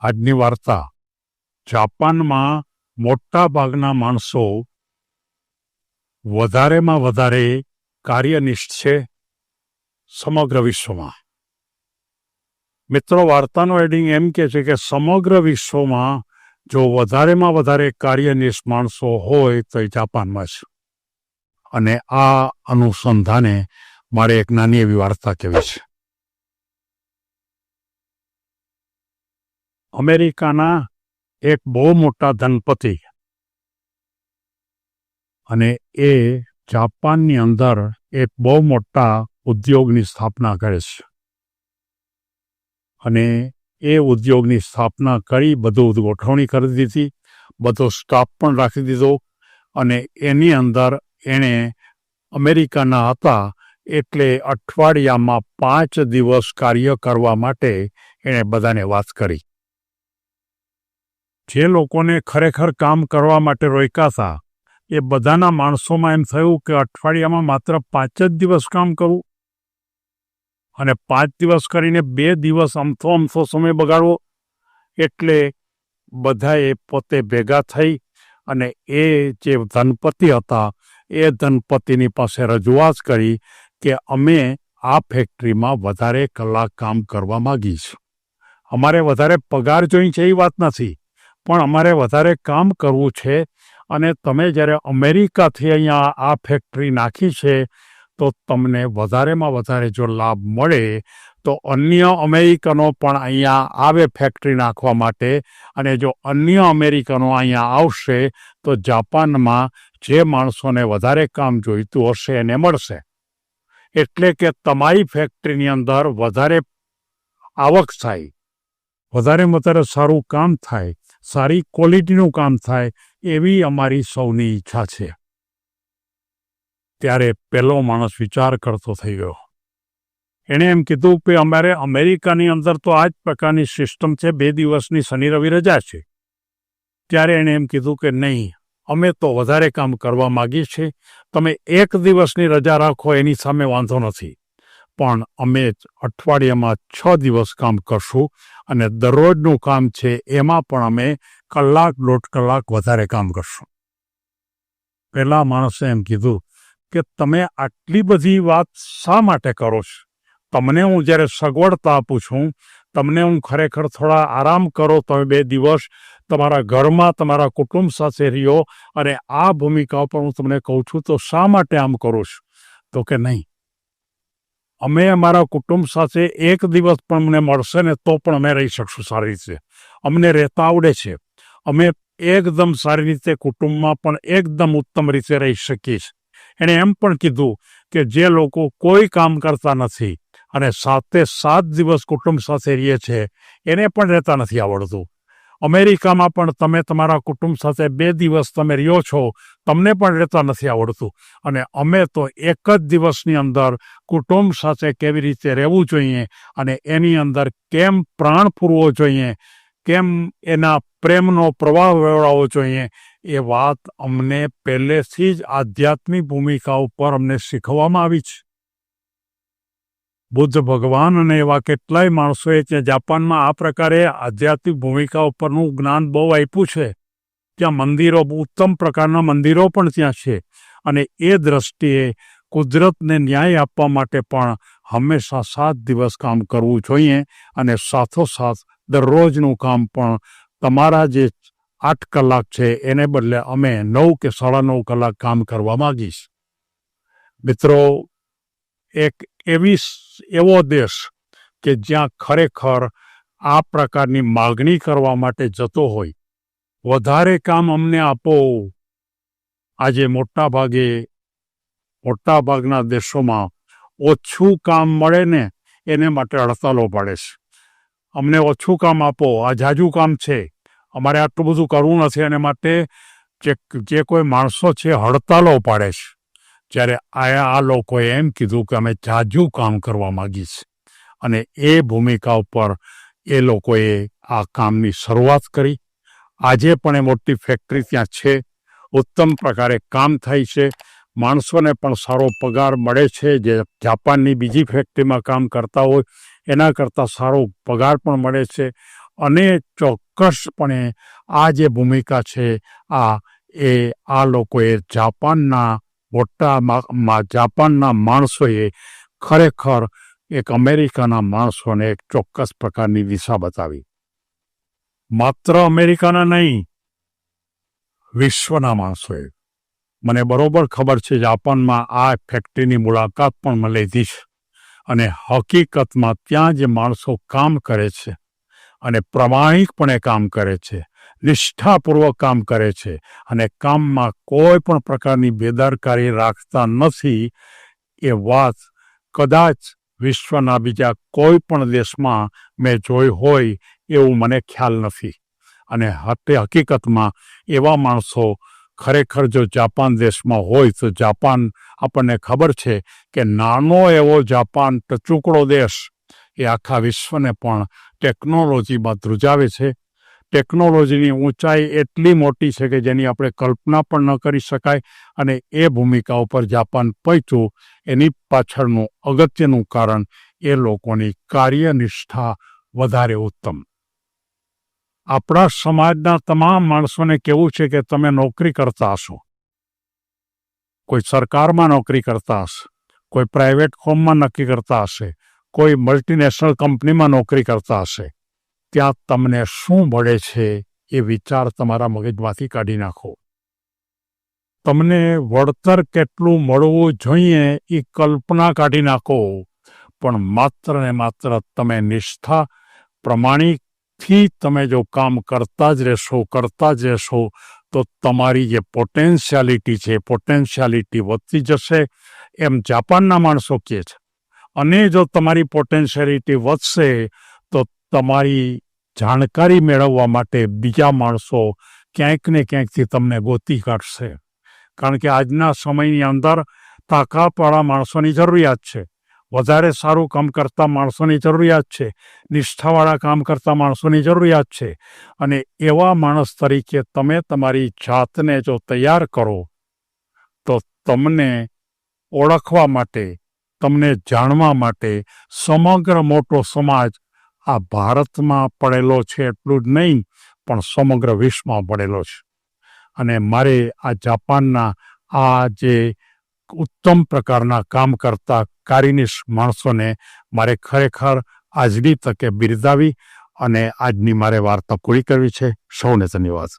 આજની વાર્તા. જાપાનમાં મોટા ભાગના માણસો વધારેમાં વધારે કાર્યનિષ્ઠ છે સમગ્ર વિશ્વમાં. મિત્રો, વાર્તાનો એડિંગ એમ કે છે કે સમગ્ર વિશ્વમાં જો વધારેમાં વધારે કાર્યનિષ્ઠ માણસો હોય તો એ જાપાનમાં છે અને આ અનુસંધાને મારે એક નાની એવી વાર્તા કહેવી છે. અમેરિકાના એક બહુ મોટા ધનપતિ. અને એ જાપાનની અંદર એક બહુ મોટા ઉદ્યોગની સ્થાપના કરે છે. અને એ ઉદ્યોગની સ્થાપના કરી બધું ગોઠવણી કરી દીધી, બધો સ્ટાફ પણ રાખી દીધો અને એની અંદર એણે અમેરિકાના હતા એટલે અઠવાડિયામાં પાંચ દિવસ કાર્ય કરવા માટે એણે બધાને વાત કરી. જે લોકોને ખરેખર કામ કરવા માટે રોકાતા એ બધાના માણસોમાં એમ થયું કે અઠવાડિયામાં માત્ર પાંચ જ દિવસ કામ કરવું અને પાંચ દિવસ કરીને બે દિવસ અમથો અમથો સમય બગાડવો, એટલે બધાએ પોતે ભેગા થઈ અને એ જે ધનપતિ હતા, એ ધનપતિની પાસે રજૂઆત કરી કે અમે આ ફેક્ટરીમાં વધારે કલાક કામ કરવા માગીશ. અમારે વધારે પગાર જોઈ છે એ વાત નથી. પણ અમારે વધારે કામ કરવું છે અને તમે જ્યારે અમેરિકાથી અહીંયા આ ફેક્ટરી નાખી છે, તો તમને વધારેમાં વધારે જો લાભ મળે, તો અન્ય અમેરિકનો પણ અહીંયા આવે ફેક્ટરી નાખવા માટે અને જો અન્ય અમેરિકનો અહીંયા આવશે, તો જાપાનમાં જે માણસોને વધારે કામ જોઈતું હશે એને મળશે. એટલે કે તમારી ફેક્ટરીની અંદર વધારે આવક થાય વધારે વધારે સારું કામ થાય સારી ક્વોલિટીનું કામ થાય એવી અમારી સૌની ઈચ્છા છે. ત્યારે પહેલો માણસ વિચાર કરતો થઈ ગયો. એણે એમ કીધું કે અમારે અમેરિકાની અંદર તો આ જ પ્રકારની સિસ્ટમ છે, બે દિવસની શનિ રવિ રજા છે. ત્યારે એણે એમ કીધું કે નહીં, અમે તો વધારે કામ કરવા માગીએ છીએ. તમે એક દિવસની રજા રાખો, એની સામે વાંધો નથી. પણ અમે અઠવાડિયામાં છ દિવસ કામ કરશું અને દરરોજનું કામ છે એમાં પણ અમે કલાક દોઢ કલાક વધારે કામ કરશું. પહેલાં માણસે એમ કીધું કે, તમે આટલી બધી વાત શા માટે કરો છો? તમને હું જ્યારે સગવડતા આપું છું, તમને હું ખરેખર થોડા આરામ કરો, તમે બે દિવસ તમારા ઘરમાં, તમારા કુટુંબ સાથે રહ્યો અને આ ભૂમિકા પર હું તમને કહું છું, તો શા માટે આમ કરું છું? તો કે, નહીં અમે અમારા કુટુંબ સાથે એક દિવસ પણ અમને મળશે ને તો પણ અમે રહી શકશું સારી રીતે. અમને રહેતા આવડે છે. અમે એકદમ સારી રીતે કુટુંબમાં પણ એકદમ ઉત્તમ રીતે રહી શકીએ છીએ. એણે એમ પણ કીધું કે જે લોકો કોઈ કામ કરતા નથી અને સાતે સાત દિવસ કુટુંબ સાથે રહીએ છે, એને પણ રહેતા નથી આવડતું. અમેરિકામાં પણ તમે તમારા કુટુંબ સાથે બે દિવસ તમે રહ્યો છો, તમને પણ રહેતા નથી આવડતું. અને અમે તો એક જ દિવસની અંદર કુટુંબ સાથે કેવી રીતે રહેવું જોઈએ અને એની અંદર કેમ પ્રાણ પૂરવો જોઈએ, કેમ એના પ્રેમનો પ્રવાહ વેવડાવવો જોઈએ, એ વાત અમને પહેલેથી જ આધ્યાત્મિક ભૂમિકા ઉપર અમને શીખવવામાં આવી છે. બુદ્ધ ભગવાન અને એવા કેટલાય માણસોએ ત્યાં જાપાનમાં આ પ્રકારે આધ્યાત્મિક ભૂમિકા ઉપરનું જ્ઞાન બહુ આપ્યું છે. ત્યાં મંદિરો, ઉત્તમ પ્રકારના મંદિરો પણ ત્યાં છે અને એ દ્રષ્ટિએ કુદરતને ન્યાય આપવા માટે પણ હંમેશા સાત દિવસ કામ કરવું જોઈએ અને સાથોસાથ દરરોજનું કામ પણ તમારા જે આઠ કલાક છે એને બદલે અમે નવ કે સાડા નવ કલાક કામ કરવા માગીશ. મિત્રો, એક એવી એવો દેશ કે જ્યાં ખરેખર આ પ્રકારની માગણી કરવા માટે જતો હોય. વધારે કામ અમને આપો. આજે મોટા ભાગે મોટા ભાગના દેશોમાં ઓછું કામ મળે ને એને માટે હડતાલો પાડે છે. અમને ઓછું કામ આપો. આ જાજુ કામ છે. અમારે આટલું બધું કરવું નથી. અને માટે જે કોઈ માણસો છે, હડતાલો પાડે છે. જ્યારે આ આ લોકોએ એમ કીધું કે અમે જાજુ કામ કરવા માગીએ છીએ અને એ ભૂમિકા ઉપર એ લોકોએ આ કામની શરૂઆત કરી. આજે પણ એ મોટી ફેક્ટરી ત્યાં છે. ઉત્તમ પ્રકારે કામ થાય છે. માણસોને પણ સારો પગાર મળે છે. જે જાપાનની બીજી ફેક્ટરીમાં કામ કરતા હોય, એના કરતાં સારો પગાર પણ મળે છે. અને ચોક્કસપણે આ જે ભૂમિકા છે, આ એ આ લોકોએ જાપાનના મોટામાં જાપાનના માણસોએ ખરેખર એક અમેરિકાના માણસોને એક ચોક્કસ પ્રકારની દિશા બતાવી. માત્ર અમેરિકાના નહીં, વિશ્વના માણસોએ. મને બરોબર ખબર છે, જાપાનમાં આ ફેક્ટરીની મુલાકાત પણ મેં લીધી છે અને હકીકતમાં ત્યાં જે માણસો કામ કરે છે અને પ્રમાણિકપણે કામ કરે છે. નિષ્ઠાપૂર્વક કામ કરે છે અને કામમાં કોઈ પણ પ્રકારની બેદરકારી રાખતા નથી એ વાત કદાચ વિશ્વના બીજા કોઈ પણ દેશમાં મેં જોઈ હોય એવું મને ખ્યાલ નથી. અને તે હકીકતમાં એવા માણસો ખરેખર જો જાપાન દેશમાં હોય તો જાપાન આપણને ખબર છે કે નાનો એવો જાપાન ટચુકડો દેશ એ આખા વિશ્વને પણ ટેકનોલોજીમાં ધ્રુજાવે છે. ટેકનોલોજીની ઊંચાઈ એટલી મોટી છે કે જેની આપણે કલ્પના પણ ન કરી શકાય અને એ ભૂમિકા ઉપર જાપાન પહોંચ્યું એની પાછળનું અગત્યનું કારણ એ લોકોની કાર્યનિષ્ઠા વધારે ઉત્તમ. આપણા સમાજના તમામ માણસોને કેવું છે કે તમે નોકરી કરતા હશો? કોઈ સરકારમાં નોકરી કરતા હશે? કોઈ પ્રાઇવેટ હોમમાં નક્કી કરતા હશે? કોઈ મલ્ટીનેશનલ કંપનીમાં નોકરી કરતા હશે? ત્યાં તમને શું મળે છે એ વિચાર તમારા મગજમાંથી કાઢી નાખો. તમને વળતર કેટલું મળવું જોઈએ એ કલ્પના કાઢી નાખો, પણ માત્ર ને માત્ર તમે નિષ્ઠા, પ્રમાણિકથી તમે જો કામ કરતા જ રહેશો, કરતા જ રહેશો, તો તમારી જે પોટેન્શિયાલિટી છે, પોટેન્શિયાલિટી વધતી જશે, એમ જાપાનના માણસો કહે છે. અને જો તમારી પોટેન્શિયાલિટી વધશે, તો તમારી જાણકારી મેળવવા માટે બીજા માણસો ક્યાંક ને ક્યાંકથી તમને ગોતી કાઢશે. કારણ કે આજના સમયની અંદર તાકાતવાળા માણસોની જરૂરિયાત છે. વધારે સારું કામ કરતા માણસોની જરૂરિયાત છે. નિષ્ઠાવાળા કામ કરતા માણસોની જરૂરિયાત છે. અને એવા માણસ તરીકે તમે તમારી જાતને જો તૈયાર કરો, તો તમને ઓળખવા માટે, તમને જાણવા માટે સમગ્ર મોટો સમાજ આ ભારતમાં પડેલો છે એટલું જ નહીં, પણ સમગ્ર વિશ્વમાં પડેલો છે. અને મારે આ જાપાનના આ જે ઉત્તમ પ્રકારના કામ કરતા કારીનિશ માણસોને મારે ખરેખર આજની તકે બિરદાવી અને આજની મારે વાર્તા પૂરી કરવી છે. સૌને ધન્યવાદ.